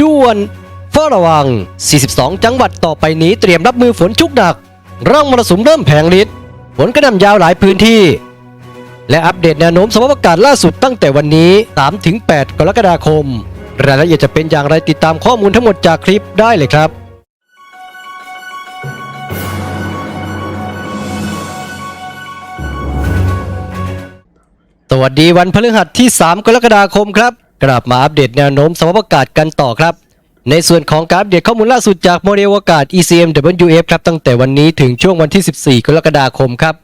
ด่วนเฝ้าระวัง 42 จังหวัดต่อไปนี้เตรียมรับมือฝนชุกหนัก ร่องมรสุมเริ่มแผงฤทธิ์ฝนกระหน่ำยาวหลายพื้นที่ และอัปเดตแนวโน้มสภาพอากาศล่าสุดตั้งแต่วันนี้ 3-8 กรกฎาคม รายละเอียดจะเป็นอย่างไรติดตามข้อมูลทั้งหมดจากคลิปได้เลยครับสวัสดีวันพฤหัสที่ 3 กรกฎาคมครับ กลับมาอัปเดตแนวโน้มสภาพอากาศกันต่อครับ ในส่วนของการอัปเดตข้อมูลล่าสุดจากโมเดลอากาศ ECMWF ครับตั้งแต่วันนี้ถึงช่วงวันที่ 14 กรกฎาคมครับ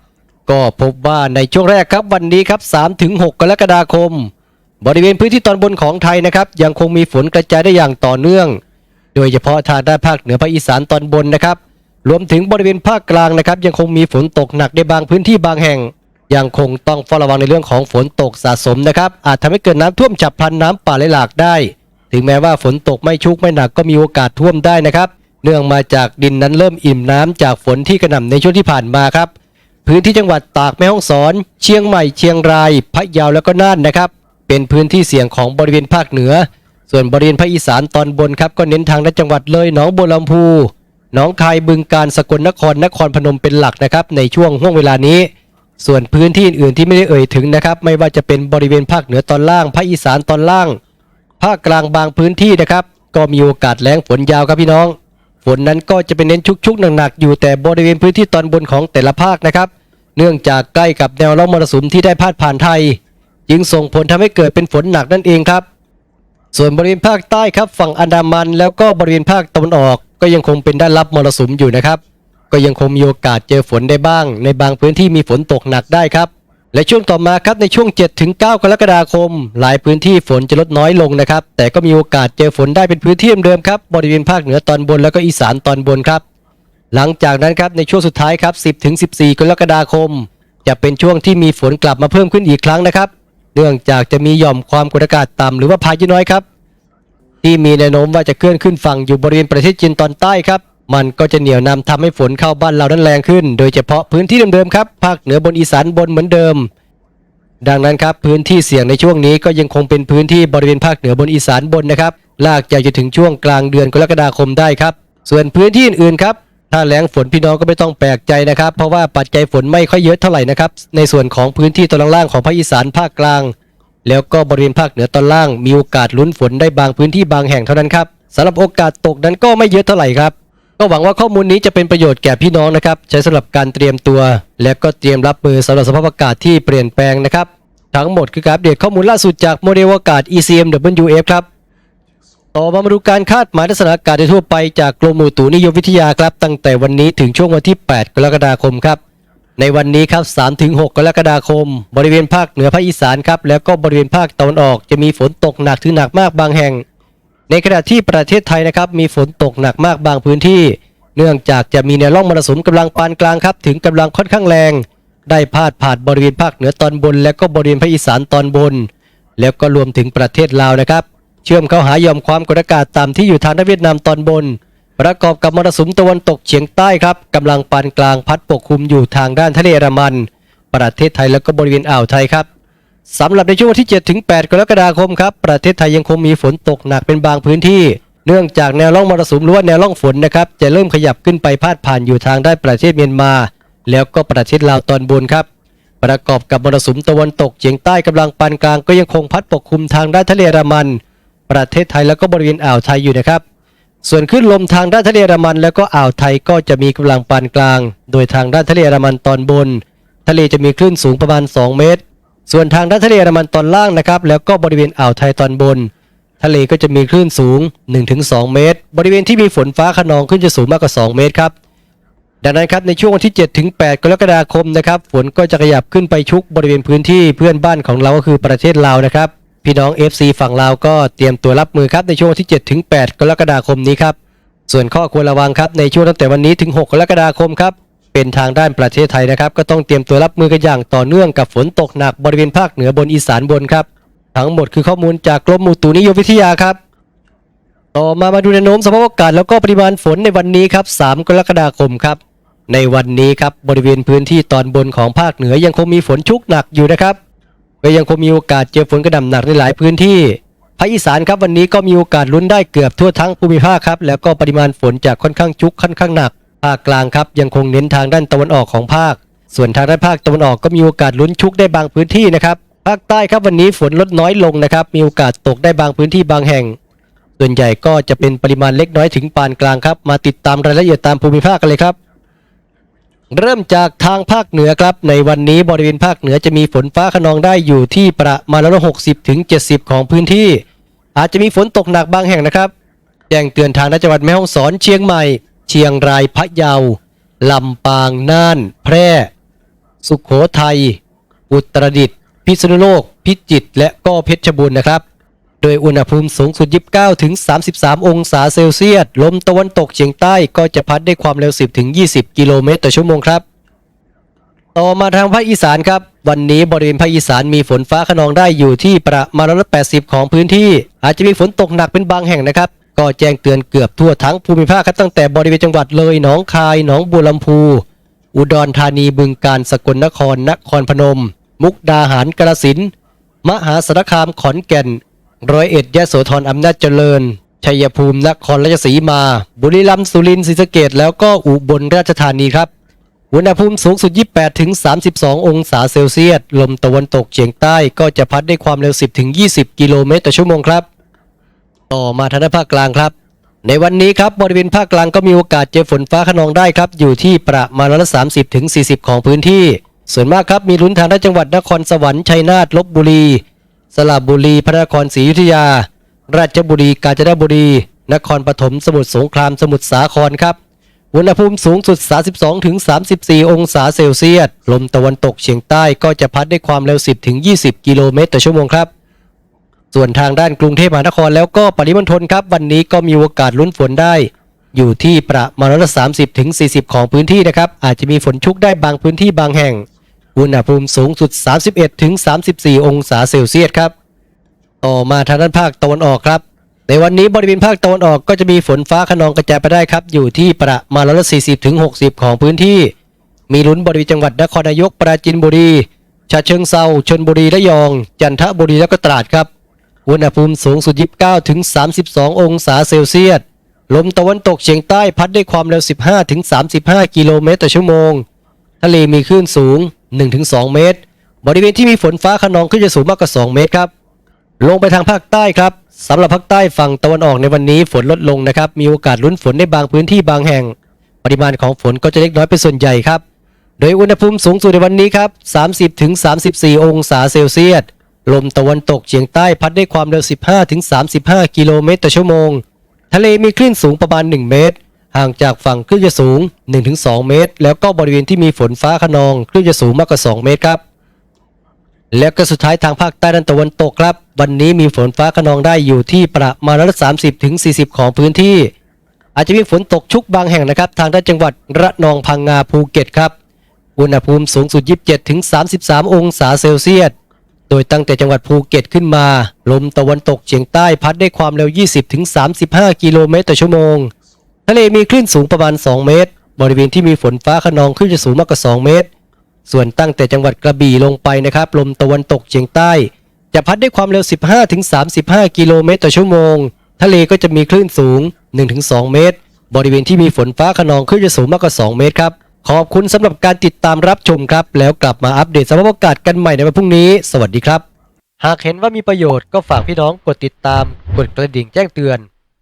ก็พบว่าในช่วงแรกครับวันนี้ครับ3-6 กรกฎาคม บริเวณพื้นที่ตอนบนของไทยนะครับยังคงมีฝนกระจายได้อย่างต่อเนื่อง โดยเฉพาะทางด้านภาคเหนือภาคอีสานตอนบนนะครับรวมถึงบริเวณภาคกลางนะครับยังคงมีฝนตกหนักในบางพื้นที่บางแห่ง ยังคงต้องเฝ้าระวังในเรื่องของฝนตกสะสมนะครับ อาจทำให้เกิดน้ำท่วมฉับพลันน้ำป่าไหลหลากได้ ถึงแม้ว่าฝนตกไม่ชุกไม่หนักก็มีโอกาสท่วมได้นะครับ เนื่องมาจากดินนั้นเริ่มอิ่มน้ำจากฝนที่กระหน่ำในช่วงที่ผ่านมาครับ พื้นที่จังหวัดตากแม่ฮ่องสอน เชียงใหม่เชียงรายพะเยาแล้วก็น่านนะครับ เป็นพื้นที่เสี่ยงของบริเวณภาคเหนือ ส่วนบริเวณภาคอีสานตอนบนครับก็เน้นทางด้านจังหวัดเลยหนองบัวลำพูหนองคายบึงกาฬสกลนครนครพนมเป็นหลักนะครับในช่วงห่วงเวลานี้ ส่วนพื้นที่อื่นๆที่ไม่ได้เอ่ยถึงนะครับ ไม่ว่าจะเป็นบริเวณภาคเหนือตอนล่าง ภาคอีสานตอนล่าง ภาคกลางบางพื้นที่นะครับ ก็มีโอกาสแล้งฝนยาวครับพี่น้อง ฝนนั้นก็จะเป็นเน้นชุกๆหนักๆอยู่แต่บริเวณพื้นที่ตอนบนของแต่ละภาคนะครับ เนื่องจากใกล้กับแนวร่องมรสุมที่ได้พาดผ่านไทย จึงส่งผลทำให้เกิดเป็นฝนหนักนั่นเองครับ ส่วนบริเวณภาคใต้ครับฝั่งอันดามัน แล้วก็บริเวณภาคตะวันออก ก็ยังคงเป็นด้านรับมรสุมอยู่นะครับ ก็ยังคงมีโอกาสเจอฝนได้บ้าง ในบางพื้นที่มีฝนตกหนักได้ครับ และช่วงต่อมาครับในช่วง 7-9 กรกฎาคม หลายพื้นที่ฝนจะลดน้อยลงนะครับ แต่ก็มีโอกาสเจอฝนได้เป็นพื้นที่เดิมครับบริเวณภาคเหนือตอนบนแล้วก็อีสานตอนบนครับ หลังจากนั้นครับในช่วงสุดท้ายครับ 10-14 กรกฎาคม จะเป็นช่วงที่มีฝนกลับมาเพิ่มขึ้นอีกครั้งนะครับ เนื่องจากจะมีหย่อมความกดอากาศต่ำหรือว่าพายุน้อยครับที่มีแนวโน้มว่าจะเคลื่อนขึ้นฝั่งอยู่บริเวณประเทศจีนตอนใต้ครับ มันก็จะเหนี่ยวนำทำให้ฝนเข้าบ้านเรานั้นแรงขึ้น โดยเฉพาะพื้นที่เดิมๆครับภาคเหนือบนอีสานบนเหมือนเดิม ดังนั้นครับพื้นที่เสี่ยงในช่วงนี้ก็ยังคงเป็นพื้นที่บริเวณภาคเหนือบนอีสานบนนะครับลากยาวจนถึงช่วงกลางเดือนกรกฎาคมได้ครับ ส่วนพื้นที่อื่นๆครับถ้าแล้งฝนพี่น้องก็ไม่ต้องแปลกใจนะครับ เพราะว่าปัจจัยฝนไม่ค่อยเยอะเท่าไหร่นะครับในส่วนของพื้นที่ตอนล่างของภาคอีสานภาคกลาง แล้วก็บริเวณภาคเหนือตอนล่าง มีโอกาสลุ้นฝนได้บางพื้นที่บางแห่งเท่านั้นครับสำหรับโอกาสตกนั้นก็ไม่เยอะเท่าไหร่ครับ ก็หวังว่าข้อมูลนี้จะเป็นประโยชน์แก่พี่น้องนะครับ ใช้สำหรับการเตรียมตัว และก็เตรียมรับมือสำหรับสภาพอากาศที่เปลี่ยนแปลงนะครับ ทั้งหมดคือการอัปเดตข้อมูลล่าสุดจากโมเดลอากาศ ECMWF ครับ ต่อมามาดูการคาดหมายลักษณะอากาศโดยทั่วไปจากกรมอุตุนิยมวิทยาครับ ตั้งแต่วันนี้ถึงช่วงวันที่ 8 กรกฎาคมครับ ในวันนี้ครับ 3-6 กรกฎาคม บริเวณภาคเหนือภาคอีสานครับแล้วก็บริเวณภาคตะวันออกจะมีฝนตกหนักถึงหนักมากบางแห่ง ในขณะที่ประเทศไทยนะครับมีฝนตกหนักมากบางพื้นที่ เนื่องจากจะมีแนวร่องมรสุมกำลังปานกลางครับ ถึงกำลังค่อนข้างแรง ได้พาดผ่านบริเวณภาคเหนือตอนบน และก็บริเวณภาคอีสานตอนบน แล้วก็รวมถึงประเทศลาวนะครับ เชื่อมเข้าหายอมความกดอากาศต่ำที่อยู่ทางด้านเวียดนามตอนบน ประกอบกับมรสุมตะวันตกเฉียงใต้ครับกำลังปานกลางพัดปกคลุมอยู่ทางด้านทะเลอันมัน ประเทศไทยแล้วก็บริเวณอ่าวไทยครับ สำหรับในช่วงวันที่ 7 ถึง 8 กรกฎาคมครับ ประเทศไทยยังคงมีฝนตกหนักเป็นบางพื้นที่ เนื่องจากแนวร่องมรสุมหรือว่าแนวร่องฝนนะครับ จะเริ่มขยับขึ้นไปพาดผ่านอยู่ทางด้านประเทศเมียนมา แล้วก็ประเทศลาวตอนบนครับ ประกอบกับมรสุมตะวันตกเฉียงใต้กำลังปานกลางก็ยังคงพัดปกคลุมทางด้านทะเลอันดามัน ประเทศไทยแล้วก็บริเวณอ่าวไทยอยู่นะครับ ส่วนคลื่นลมทางด้านทะเลอันดามัน แล้วก็อ่าวไทยก็จะมีกำลังปานกลาง โดยทางด้านทะเลอันดามันตอนบน ทะเลจะมีคลื่นสูงประมาณ 2 เมตร ส่วนทางด้านทะเลอันดามันตอนล่างนะครับแล้วก็บริเวณอ่าวไทยตอนบน ทะเลก็จะมีคลื่นสูง 1-2 เมตร บริเวณที่มีฝนฟ้าขนองขึ้นจะสูงมากกว่า 2 เมตรครับดังนั้นครับในช่วงวันที่7ถึง8กรกฎาคมนะครับฝนก็จะขยับขึ้นไปชุกบริเวณพื้นที่เพื่อนบ้านของเราก็คือประเทศลาวนะครับพี่น้อง FC ฝั่งลาวก็เตรียมตัวรับมือครับในช่วงวันที่7ถึง8กรกฎาคมนี้ครับส่วนข้อควรระวังครับในช่วงตั้งแต่วันนี้ถึง 6 กรกฎาคมครับ เป็นทางด้านประเทศไทยนะครับ ก็ต้องเตรียมตัวรับมือกันอย่างต่อเนื่องกับฝนตกหนักบริเวณภาคเหนือบนอีสานบนครับ ทั้งหมดคือข้อมูลจากกรมอุตุนิยมวิทยาครับ ต่อมามาดูแนวโน้มสภาพอากาศแล้วก็ปริมาณฝนในวันนี้ครับ 3 กรกฎาคมครับ ในวันนี้ครับบริเวณพื้นที่ตอนบนของภาคเหนือยังคงมีฝนชุกหนักอยู่นะครับก็ยังคงมีโอกาสเจอฝนกระหน่ำหนักในหลายพื้นที่ภาคอีสานครับวันนี้ก็มีโอกาสลุ้นได้เกือบทั่วทั้งภูมิภาคครับแล้วก็ปริมาณฝนจะค่อนข้างชุกค่อนข้างหนัก ภาคกลางครับยังคงเน้นทางด้านตะวันออกของภาค ส่วนทางด้านภาคตะวันออกก็มีโอกาสลุ้นชุกได้บางพื้นที่นะครับ ภาคใต้ครับวันนี้ฝนลดน้อยลงนะครับ มีโอกาสตกได้บางพื้นที่บางแห่ง ส่วนใหญ่ก็จะเป็นปริมาณเล็กน้อยถึงปานกลางครับ มาติดตามรายละเอียดตามภูมิภาคกันเลยครับ เริ่มจากทางภาคเหนือครับ ในวันนี้บริเวณภาคเหนือจะมีฝนฟ้าขนองได้อยู่ที่ประมาณร้อยหกสิบถึงเจ็ดสิบของพื้นที่ อาจจะมีฝนตกหนักบางแห่งนะครับ แจ้งเตือนทางจังหวัดแม่ฮ่องสอนเชียงใหม่ เชียงรายพะเยา ลำปางน่าน แพร่ สุขโขทัย อุตรดิตถ์พิษณุโลก พิจิตรและก็เพชรบูรณ์นะครับ โดยอุณหภูมิสูงสุด 29 ถึง 33 องศาเซลเซียส ลมตะวันตกเฉียงใต้ก็จะพัดได้ความเร็ว 10 ถึง 20 กิโลเมตรต่อชั่วโมงครับ ต่อมาทางภาคอีสานครับ วันนี้บริเวณภาคอีสานมีฝนฟ้าขนองได้อยู่ที่ประมาณร้อยละ80ของพื้นที่ อาจจะมีฝนตกหนักเป็นบางแห่งนะครับ ก็แจ้งเตือนเกือบทั่วทั้งภูมิภาคครับตั้งแต่บริเวณจังหวัดเลยหนองคายหนองบัวลำพู อุดรธานีบึงกาฬสกลนครนครพนม มุกดาหารกระสินมหาสารคามขอนแก่น ร้อยเอ็ดยะโสธรอำนาจเจริญ ชัยภูมินครราชสีมา บุรีรัมย์สุรินทร์ศรีสะเกดแล้วก็อุบลราชธานีครับอุณหภูมิสูงสุด 28 ถึง 32 องศาเซลเซียส ลมตะวันตกเฉียงใต้ก็จะพัดได้ความเร็ว 10 ถึง 20 กิโลเมตรต่อชั่วโมงครับ ต่อมาทางด้านภาคกลางครับ ในวันนี้ครับบริเวณภาคกลางก็มีโอกาสเจอฝนฟ้าขนองได้ครับ อยู่ที่ประมาณร้อยละ30ถึง40ของพื้นที่ ส่วนมากครับมีลุ้นทางด้านจังหวัดนครสวรรค์ชัยนาทลบบุรี สระบุรี พระนครศรีอยุธยา ราชบุรีกาญจนบุรี นครปฐมสมุทรสงครามสมุทรสาครครับอุณหภูมิสูงสุด 32ถึง34 องศาเซลเซียส ลมตะวันตกเฉียงใต้ก็จะพัดได้ความเร็ว 10ถึง20 กิโลเมตรต่อชั่วโมงครับ ส่วนทางด้านกรุงเทพมหานครแล้วก็ปริมณฑลครับ วันนี้ก็มีโอกาสลุ้นฝนได้ อยู่ที่ประมาณร้อยละ30ถึง40ของพื้นที่นะครับ อาจจะมีฝนชุกได้บางพื้นที่บางแห่ง อุณหภูมิสูงสุด 31ถึง34 องศาเซลเซียสครับ ต่อมาทางด้านภาคตะวันออกครับ ในวันนี้บริเวณภาคตะวันออกก็จะมีฝนฟ้าขนองกระจายไปได้ครับ อยู่ที่ประมาณร้อยละ40ถึง60ของพื้นที่ มีลุ้นบริเวณจังหวัดนครนายกปราจีนบุรีฉะเชิงเซาชนบุรีระยอง จันทบุรีและก็ตราดครับ อุณหภูมิสูงสุด 29ถึง32 องศาเซลเซียส ลมตะวันตกเฉียงใต้พัดด้วยความเร็ว 15ถึง35 กิโลเมตรต่อชั่วโมง ทะเลมีคลื่นสูง 1-2 เมตร บริเวณที่มีฝนฟ้าขนองขึ้นจะสูงมากกว่า 2 เมตรครับ ลงไปทางภาคใต้ครับสำหรับภาคใต้ฝั่งตะวันออกในวันนี้ฝนลดลงนะครับ มีโอกาสลุ้นฝนในบางพื้นที่บางแห่ง ปริมาณของฝนก็จะเล็กน้อยเป็นส่วนใหญ่ครับ โดยอุณหภูมิสูงสุดในวันนี้ครับ 30ถึง34 องศาเซลเซียส ลมตะวันตกเฉียงใต้พัดได้ความเร็ว 15ถึง35 กิโลเมตรต่อชั่วโมง ทะเลมีคลื่นสูงประมาณ 1 เมตร ห่างจากฝั่งคลื่นจะสูง 1-2 เมตร แล้วก็บริเวณที่มีฝนฟ้าขนองคลื่นจะสูงมากกว่า 2 เมตรครับ แล้วก็สุดท้ายทางภาคใต้ด้านตะวันตกครับ วันนี้มีฝนฟ้าขนองได้อยู่ที่ประมาณร้อยละ30ถึง40ของพื้นที่ อาจจะมีฝนตกชุกบางแห่งนะครับ ทางด้านจังหวัดระนองพังงาภูเก็ตครับ อุณหภูมิสูงสุด 27ถึง33 องศาเซลเซียส โดยตั้งแต่จังหวัดภูเก็ตขึ้นมา ลมตะวันตกเฉียงใต้พัดได้ความเร็ว 20ถึง35 กิโลเมตรต่อชั่วโมง ทะเลมีคลื่นสูงประมาณ 2 เมตร บริเวณที่มีฝนฟ้าขนองคลื่นจะสูงมากกว่า 2 เมตร ส่วนตั้งแต่จังหวัดกระบี่ลงไปนะครับ ลมตะวันตกเฉียงใต้ จะพัดได้ความเร็ว 15ถึง35 กิโลเมตรต่อชั่วโมง ทะเลก็จะมีคลื่นสูง 1-2 เมตร บริเวณที่มีฝนฟ้าขนองคลื่นจะสูงมากกว่า 2 เมตรครับ ขอบคุณสำหรับการติดตามรับชมครับ แล้วกลับมาอัปเดตสภาพอากาศกันใหม่ในวันพรุ่งนี้ สวัสดีครับ หากเห็นว่ามีประโยชน์ก็ฝากพี่น้องกดติดตาม กดกระดิ่งแจ้งเตือน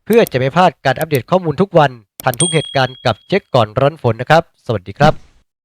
เพื่อจะไม่พลาดการอัปเดตข้อมูลทุกวันทันทุกเหตุการณ์กับเช็คก่อนร้อนฝนนะครับ สวัสดีครับ